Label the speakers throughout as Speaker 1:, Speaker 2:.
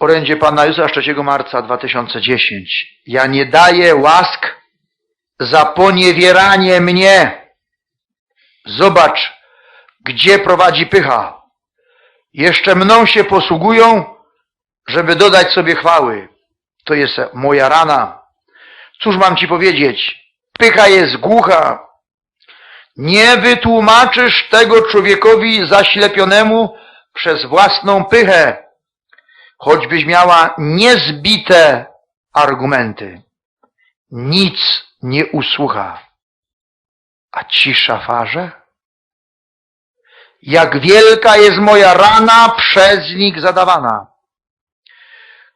Speaker 1: Orędzie Pana Jezusa z 3 marca 2010. Ja nie daję łask za poniewieranie mnie. Zobacz, gdzie prowadzi pycha. Jeszcze mną się posługują, żeby dodać sobie chwały. To jest moja rana. Cóż mam ci powiedzieć? Pycha jest głucha. Nie wytłumaczysz tego człowiekowi zaślepionemu przez własną pychę, choćbyś miała niezbite argumenty. Nic nie usłucha. A ci szafarze? Jak wielka jest moja rana przez nich zadawana.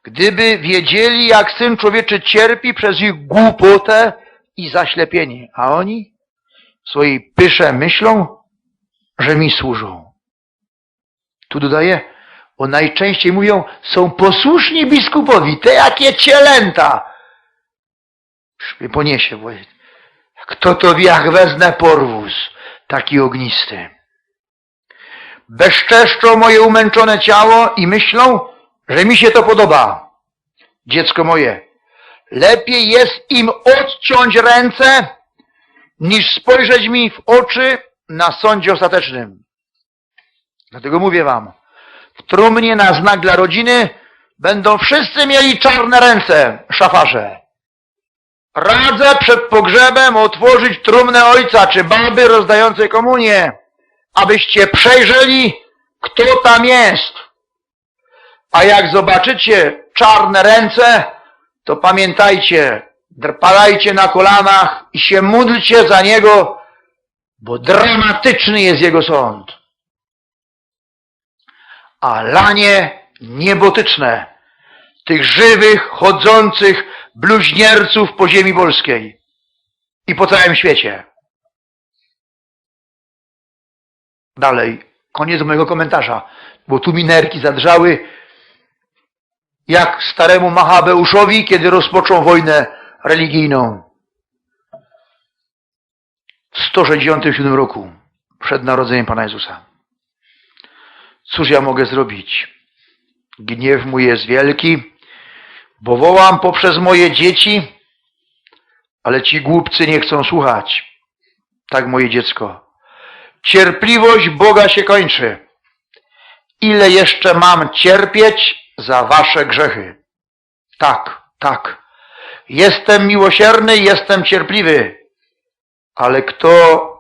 Speaker 1: Gdyby wiedzieli, jak Syn Człowieczy cierpi przez ich głupotę i zaślepienie, a oni w swojej pysze myślą, że mi służą. Tu dodaję, bo najczęściej mówią, są posłuszni biskupowi, te jakie cielęta. Już poniesie, bo kto to jak wezmę porwóz, taki ognisty. Bezczeszczą moje umęczone ciało i myślą, że mi się to podoba. Dziecko moje, lepiej jest im odciąć ręce, niż spojrzeć mi w oczy na sądzie ostatecznym. Dlatego mówię wam, w trumnie na znak dla rodziny będą wszyscy mieli czarne ręce, szafarze. Radzę przed pogrzebem otworzyć trumnę ojca czy baby rozdającej komunię, abyście przejrzeli, kto tam jest. A jak zobaczycie czarne ręce, to pamiętajcie, padajcie na kolanach i się módlcie za niego, bo dramatyczny jest jego sąd. A lanie niebotyczne tych żywych, chodzących bluźnierców po ziemi polskiej i po całym świecie. Dalej, koniec mojego komentarza, bo tu mi nerki zadrżały, jak staremu Machabeuszowi, kiedy rozpoczął wojnę religijną. W 167 roku, przed narodzeniem Pana Jezusa. Cóż ja mogę zrobić? Gniew mój jest wielki, bo wołam poprzez moje dzieci, ale ci głupcy nie chcą słuchać. Tak, moje dziecko. Cierpliwość Boga się kończy. Ile jeszcze mam cierpieć za wasze grzechy? Tak, tak. Jestem miłosierny, jestem cierpliwy. Ale kto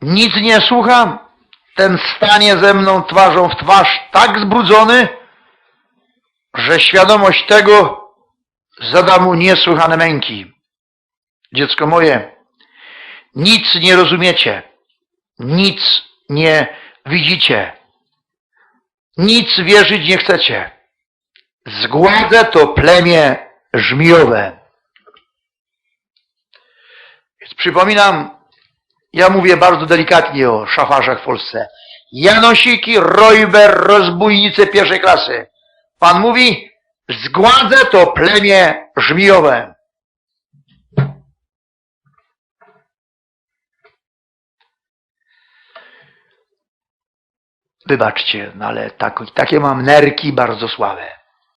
Speaker 1: nic nie słucha, ten stanie ze mną twarzą w twarz tak zbrudzony, że świadomość tego zada mu niesłychane męki. Dziecko moje, nic nie rozumiecie, nic nie widzicie, nic wierzyć nie chcecie. Zgładzę to plemię żmijowe. Więc przypominam, ja mówię bardzo delikatnie o szafarzach w Polsce. Janosiki, Rojber, rozbójnicy pierwszej klasy. Pan mówi, zgładzę to plemię żmijowe. Wybaczcie, no ale tak, takie mam nerki bardzo słabe.